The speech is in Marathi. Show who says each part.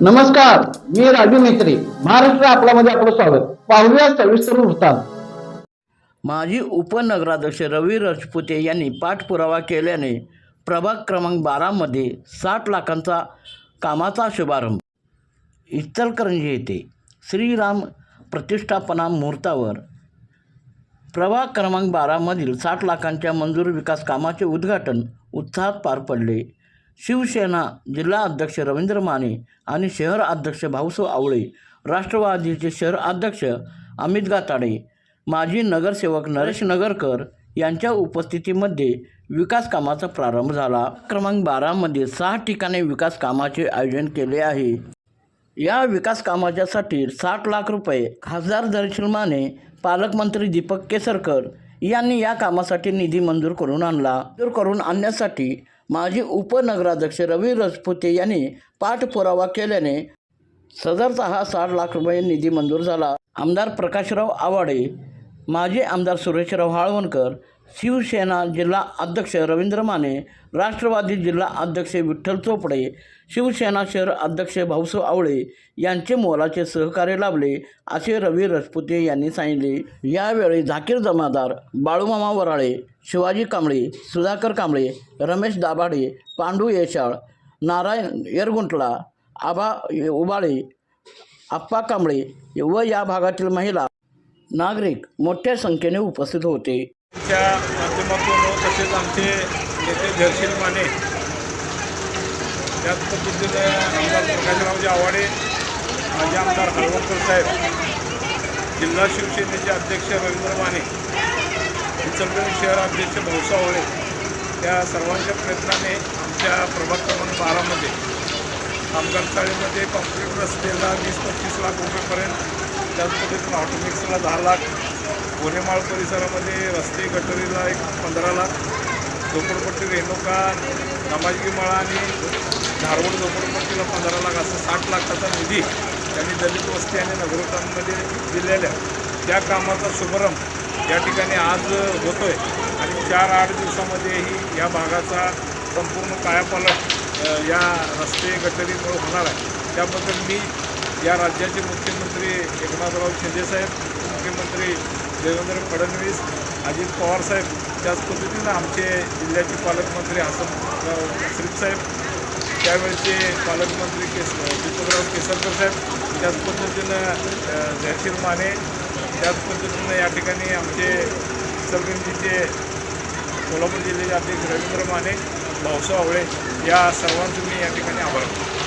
Speaker 1: नमस्कार मी राजू मेत्री महाराष्ट्र आपल्यामध्ये आपलं स्वागत. पाहूया सविस्तर वृत्तांत.
Speaker 2: माजी उपनगराध्यक्ष रवी राजपुते यांनी पाठपुरावा केल्याने प्रभाग क्रमांक बारामध्ये साठ लाखांचा कामाचा शुभारंभ. इचलकरंजी येथे श्रीराम प्रतिष्ठापना मुहूर्तावर प्रभाग क्रमांक बारामधील साठ लाखांच्या मंजूर विकास कामाचे उद्घाटन उत्साहात पार पडले. शिवसेना जिल्हा अध्यक्ष रवींद्र माने आणि शहर अध्यक्ष भाऊसो आवळे राष्ट्रवादीचे शहर अध्यक्ष अमित गाताडे माजी नगरसेवक नरेश नगरकर यांच्या उपस्थितीमध्ये विकास कामाचा प्रारंभ झाला. क्रमांक बारामध्ये सहा ठिकाणी विकास कामाचे आयोजन केले आहे. या विकास कामाच्यासाठी साठ लाख रुपये खासदार दर्शन माने पालकमंत्री दीपक केसरकर यांनी या कामासाठी निधी मंजूर करून आणला. मंजूर करून आणण्यासाठी माजी उपनगराध्यक्ष रवी रजपुते यांनी पाठपुरावा केल्याने सदरचा हा साठ लाख रुपये निधी मंजूर झाला. आमदार प्रकाशराव आवाडे माजी आमदार सुरेशराव हाळवणकर शिवसेना जिल्हा अध्यक्ष रवींद्र माने राष्ट्रवादी जिल्हा अध्यक्ष विठ्ठल चोपडे शिवसेना शहर अध्यक्ष भाऊसो आवळे यांचे मोलाचे सहकार्य लाभले असे रवी रजपुते यांनी सांगितले. यावेळी झाकीर जमादार बाळूमामा वराळे शिवाजी कांबळे सुधाकर कांबळे रमेश दाभाडे पांडू येशाळ नारायण येरगुंटला आबा उबाळे आप्पा कांबळे व या भागातील महिला नागरिक मोठ्या संख्येने उपस्थित होते.
Speaker 3: च्या माध्यमातून तसेच आमचे नेते झरशील माने त्याच पद्धतीने आमदार प्रकाशरावजी आवाडे माजी आमदार हळवणकर साहेब जिल्हा शिवसेनेचे अध्यक्ष रवींद्र माने इचलकरंजी शहर अध्यक्ष भाऊसावळे त्या सर्वांच्या प्रयत्नाने आमच्या प्रभाग क्रमांक बारामध्ये आमदार चाळीमध्ये कॉन्क्रीट रस्त्याला वीस पंचवीस लाख रुपयेपर्यंत त्याच पद्धतीनं ऑटोमिक्सला दहा लाख गोरेमाळ परिसरामध्ये रस्ते गटरीला एक पंधरा लाख झोपडपट्टी रेणुका नमाजगी माळा आणि धारवड झोपडपट्टीला पंधरा लाख असं साठ लाखाचा निधी त्यांनी दलित वस्ती आणि नगरोटांमध्ये दिलेल्या त्या कामाचा शुभारंभ या ठिकाणी आज होतो आहे आणि चार आठ दिवसामध्येही या भागाचा संपूर्ण कायापालट या रस्ते गटरीमुळे होणार आहे. त्याबद्दल मी या राज्याचे मुख्यमंत्री एकनाथराव शिंदेसाहेब मुख्यमंत्री देवेंद्र फडणवीस अजित पवार साहेब त्याच पद्धतीनं आमचे जिल्ह्याचे पालकमंत्री हसन श्रीफ साहेब पालकमंत्री केस दीपकराव केसरकर साहेब त्याच पद्धतीनं जयशील माने त्याच पद्धतीनं या ठिकाणी आमचे इचलकरंजीचे कोल्हापूर जिल्ह्याचे अध्यक्ष रवींद्र माने भाऊसाव आवळे या सर्वांचं मी या ठिकाणी आभार मानतो.